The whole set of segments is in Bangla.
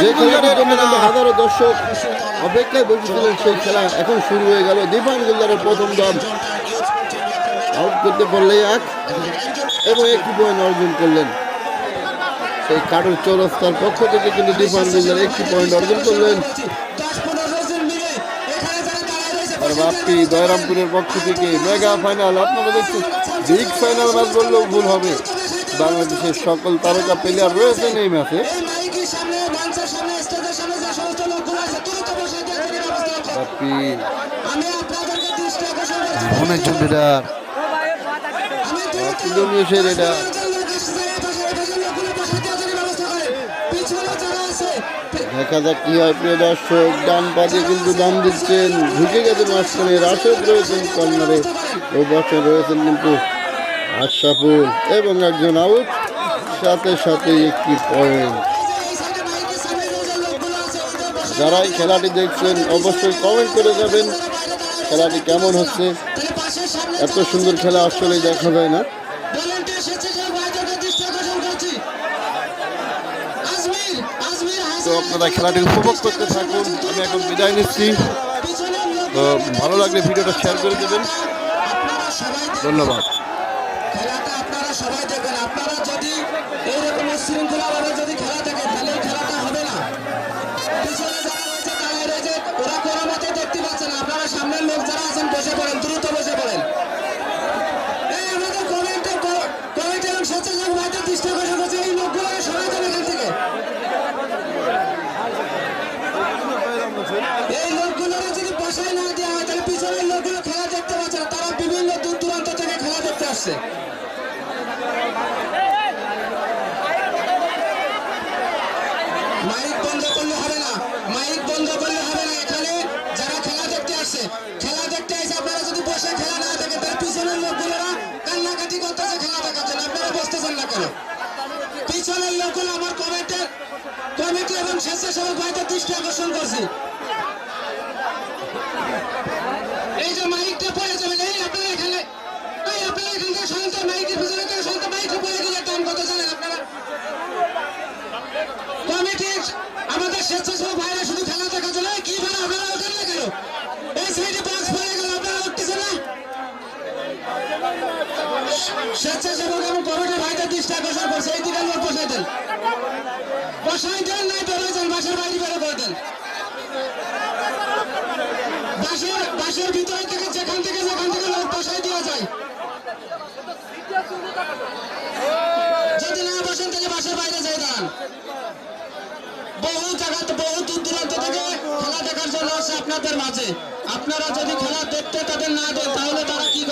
যে খেলাটির জন্য কিন্তু হাজারো দর্শক অপেক্ষায় বসেছিলেন সেই খেলা এখন শুরু হয়ে গেল। দীপান গুলদারের প্রথম দল আউট করতে পারলে এক এবং একটি পয়েন্ট অর্জন করলেন। সেই কারুর চৌরাস্তার পক্ষ থেকে কিন্তু দীপান গুলদার একটি পয়েন্ট অর্জন করলেন। আর বাপটি দয়রামপুরের পক্ষ থেকে মেগা ফাইনাল আপনারা দেখছেন বিগ ফাইনাল ম্যাচ বললেও ভুল হবে। বাংলাদেশের সকল তারকা প্লেয়ার রয়েছেন এই ম্যাচে ইন্দোনেশিয়ার দেখা যাক কি হয় প্রিয় দর্শক ডান পাশে কিন্তু দাম দিচ্ছেন ঢুকে গেছে মাঝখানে রাশেদ রয়েছেন কর্নারে ও বসে রয়েছেন কিন্তু আশরাফুল এবং একজন আউট। সাথে সাথে একটি পয়েন্ট যারা এই খেলাটি দেখছেন, অবশ্যই কমেন্ট করে যাবেন। খেলাটি কেমন হচ্ছে? এত সুন্দর খেলা আসলে দেখা যায় না। তো আপনারা খেলাটি উপভোগ করতে থাকুন, আমি এখন বিদায় নিচ্ছি। তো ভালো লাগলে ভিডিওটা শেয়ার করে দেবেন। ধন্যবাদ। আপনারা সবাই দেখবেন আপনারা যদি এইরকম যদি আসছে মাইক বন্ধ করলে হবে না। মাইক বন্ধ করলে হবে না এখানে। যারা খেলা দেখতে আসছে খেলা দেখতে আসছে আপনারা যদি বসে খেলা না দেখে তাহলে পিছনের লোকগুলোরা কান্নাকাটি করতেছে খেলা দেখার আপনারা বসতেছেন না কেন? পিছনের লোকগুলো আমার কমিটির কমিটি এবং স্বেচ্ছাসেবক ভাইদের দৃষ্টি আকর্ষণ করছি এই যে মাইকটা পড়ে যাবে এই আপনারা এখানে এই আপনারা এখান থেকে শান্ত মাইকের পিছনে থেকে শান্ত মাইকটা পড়ে গেলে টান কত জানেন আপনারা কমিটির আমাদের স্বেচ্ছাসেবক ভাইরা শুধু খেলা দেখার জন্য এই কি ভাড়া আপনারা ওঠেন না কেন এই সাইডে বক্স পড়ে গেল আপনারা উঠতেছেন না স্বেচ্ছাসেবক এবং কমিটির ভাইদের দৃষ্টি আকর্ষণ করছে এই দিকে লোক বসাই দেন বসাই দেন নাই বেরোয় যান বাসার বাইরে বেরো করে দেন বাসের বাসের ভিতরে থেকে যেখান থেকে যেখান থেকে লোক বসাই দেওয়া যায় যদি না বসেন তাহলে বাসের বাইরে যাই দাঁড়ান বহু জায়গাতে বহু দূর দূরান্ত থেকে খেলা দেখার জন্য আসে আপনাদের মাঝে আপনারা যদি খেলা দেখতে তাদের না দেন তাহলে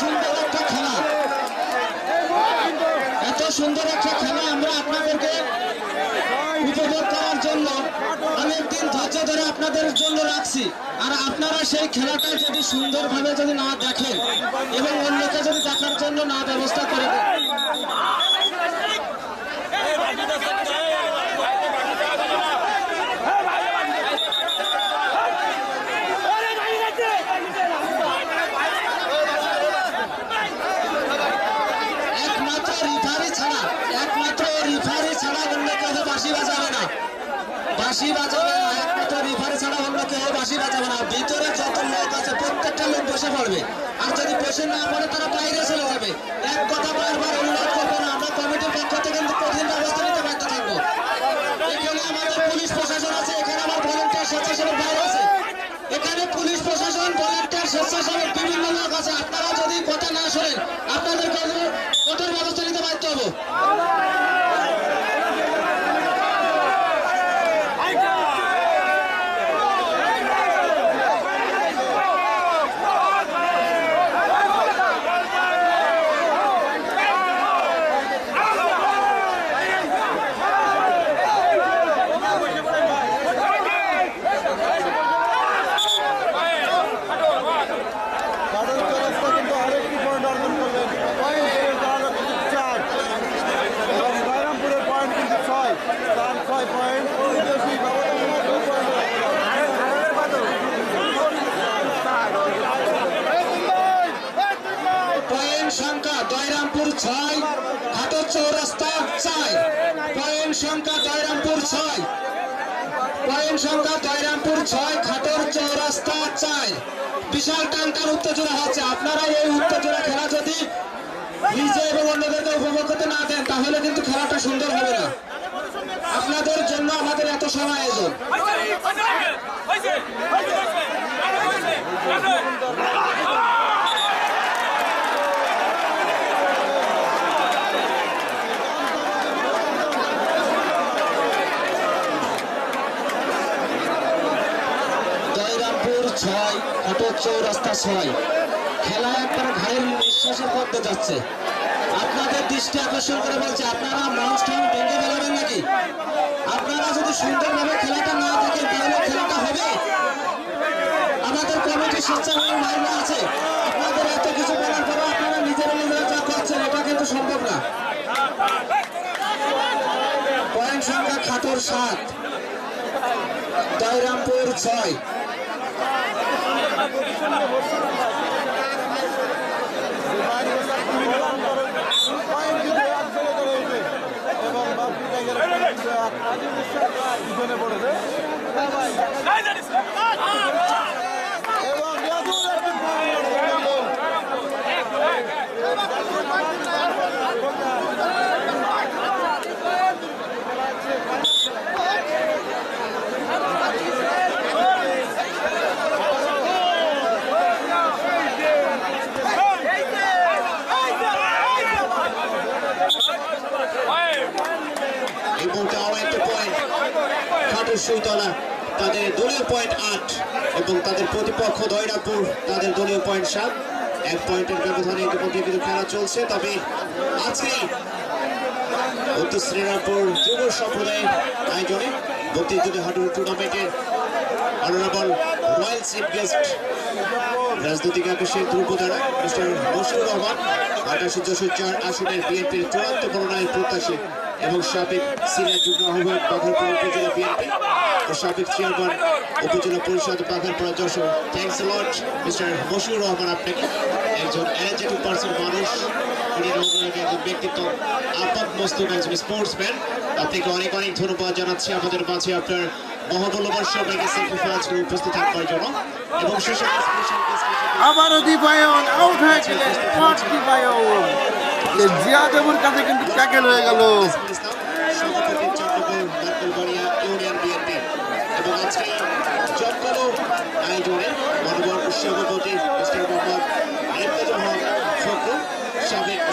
সুন্দর একটা খেলা। এত সুন্দর একটা খেলা আমরা আপনাদেরকে উপভোগ করার জন্য অনেকদিন ধৈর্য ধরে আপনাদের জন্য রাখছি। আর আপনারা সেই খেলাটা যদি সুন্দরভাবে যদি না দেখেন এবং অন্যকে যদি দেখার জন্য না ব্যবস্থা করে দেন। লোক পড়বে আর যদি পয়সা না পড়ে তারা বাইরে চলে যাবে। এক কথা বারবার অনুরোধ করব না, আমরা কমিটির পক্ষ থেকে কঠিন ব্যবস্থা নিতে বাধ্য থাকব। এখানে আমাদের পুলিশ প্রশাসন আছে, এখানে আমার ভলেন্টিয়ার স্বেচ্ছাসেবক বাইরে আছে। এখানে পুলিশ প্রশাসন, ভলেন্টিয়ার স্বেচ্ছাসেবক বিভিন্ন লোক আছে। আপনারা যদি কথা না শোনেন আপনাদের কঠোর ব্যবস্থা নিতে বাধ্য হব তাদের চরস্তা কিন্তু আরেকটি পয়েন্ট অর্জন করলেন পয়েন্ট পেয়ে যাওয়ার কিন্তু চার এবং রায়রামপুরের পয়েন্ট কিন্তু ছয় তার ছয় পয়েন্ট বেশি ব্যবধানে দুই পয়েন্ট পয়েন্ট সংখ্যা দয়রামপুর ছয় ঘাটর চৌরাস্তা চার পয়েন্ট সংখ্যা দয়রামপুর ছয় পয়েন্ট সংখ্যা দয়রামপুর ছয় ঘাটর চৌরাস্তা চার বিশাল টানটার উত্তেজনা হচ্ছে আপনারা এই উত্তেজনা খেলা যদি নিজে এবং অন্যদেরকে উপভোগ করতে না দেন তাহলে কিন্তু খেলাটা সুন্দর হবে না আপনাদের জন্য আমাদের এত সময় আয়োজন জয়রামপুর ঘাটর চৌরাস্তা ছয় খেলা একবার ঘায়ের নিঃশ্বাসের মধ্যে যাচ্ছে। আপনাদের দৃষ্টি আকর্ষণ করে বলছে, আপনারা মাউসটাউন ভেঙে ফেলাবেন নাকি? আপনারা যদি সুন্দরভাবে খেলাটা না দেখেন, তাহলে খেলাটা হবে? আমাদের কমিটির স্বেচ্ছাসেবী ভাইরা আছে। আপনাদের এত কিছু বলার পরে আপনারা নিজেরা নিজেরা যা করছেন, এটা কিন্তু সম্ভব না। পয়েন্ট সংখ্যা খাতর সাত দয়রামপুর ছয়। এবং বাকি জায়গায় পিছনে পড়েছে এবং ইয়াদুর একটি পয়েন্ট এই মুহূর্তে আরও একটা পয়েন্ট খাটুর তাদের দলীয় পয়েন্ট আট এবং তাদের প্রতিপক্ষ দয়রাপুর তাদের দলীয় পয়েন্ট সাত। এক পয়েন্টের ব্যবধানে ইতিমধ্যে কিন্তু খেলা চলছে, তবে আজকে উত্তর শ্রীরামপুর যুব সম্প্রদায়ের আয়োজনে জুড়ে হাডুর টুর্নামেন্টের অনারেবল রয়্যাল চিফ গেস্ট রাজনৈতিক আকাশের ধ্রুপতারা মিস্টার মশিউর রহমান, আঠাশে যশোর চার আসনের বিএনপির চূড়ান্ত মনোনয়ন প্রত্যাশী এবং সাবেক সিনিয়র যুগ্ম আহ্বায়ক বাঘারপুর উপজেলা বিএনপি। সাবেক চেয়ারম্যান উপজেলা পরিষদ Bagharpara Jessore thanks lot mister Mashiur Rahman আপনাকে। একজন এনার্জেটিক পার্সন মানুষ। একজন ব্যক্তিত্ব আপাত মস্তক একজন স্পোর্টসম্যান আপনাকে অনেক অনেক ধন্যবাদ জানাচ্ছি। আমাদের মাঝে আপনার মহামূল্যবান সময়কে স্যাক্রিফাইস করে উপস্থিত থাকবার জন্য। এবং সুশীল স্পেশাল গেস্ট হিসেবে আবারও দীপায়ন আউট হয়ে গেলেন দীপায়ন জিয়া দেবুর কাছে কিন্তু ট্যাকেল হয়ে গেল।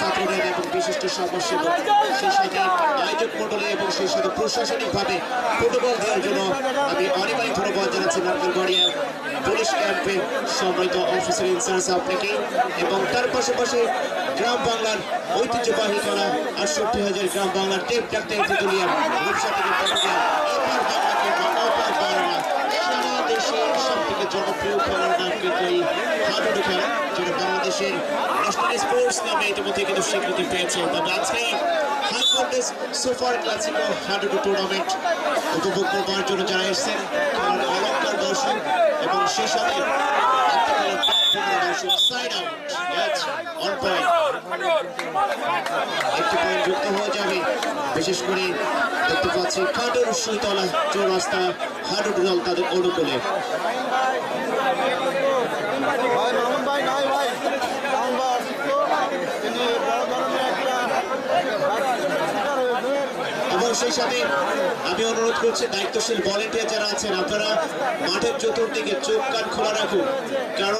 ছাত্রদের এবং বিশিষ্ট সমাজসেবক সেই সাথে আয়োজক মন্ডলী এবং সেই সাথে প্রশাসনিকভাবে প্রোটোকল দেওয়ার জন্য আমি অনেক অনেক ধন্যবাদ জানাচ্ছি নারকেলবাড়িয়া পুলিশ ক্যাম্পে সম্মানিত অফিসার ইনচার্জ আপনাকে এবং তার পাশাপাশি গ্রাম বাংলার ঐতিহ্যবাহী করা আটষট্টি হাজার গ্রাম বাংলার টেপ ডাক্তার তেতুলিয়া থেকে জনপ্রিয় খেলার যেটা বাংলাদেশের ন্যাশনাল স্পোর্টস নামে ইতিমধ্যে কিন্তু স্বীকৃতি পেয়েছে তবে আজকে হাইকোর্টের সুপার ক্লাসিকো হাডুডু টুর্নামেন্ট উপভোগ করবার জন্য যারা এসেছেন খেলার অলঙ্কার এবং সেই সাথে সাইড আউট অন হয়ে যাবে বিশেষ করে দেখতে পাচ্ছি কাটুর সুতলা চৌরাস্তা হাডুড দল তাদের অনুকূলে ভাই সেই সাথে আমি অনুরোধ করছি, দায়িত্বশীল ভলেন্টিয়ার যারা আছেন, আপনারা মাঠের চতুর্দিকে চোখ কান খোলা রাখুন। কারণ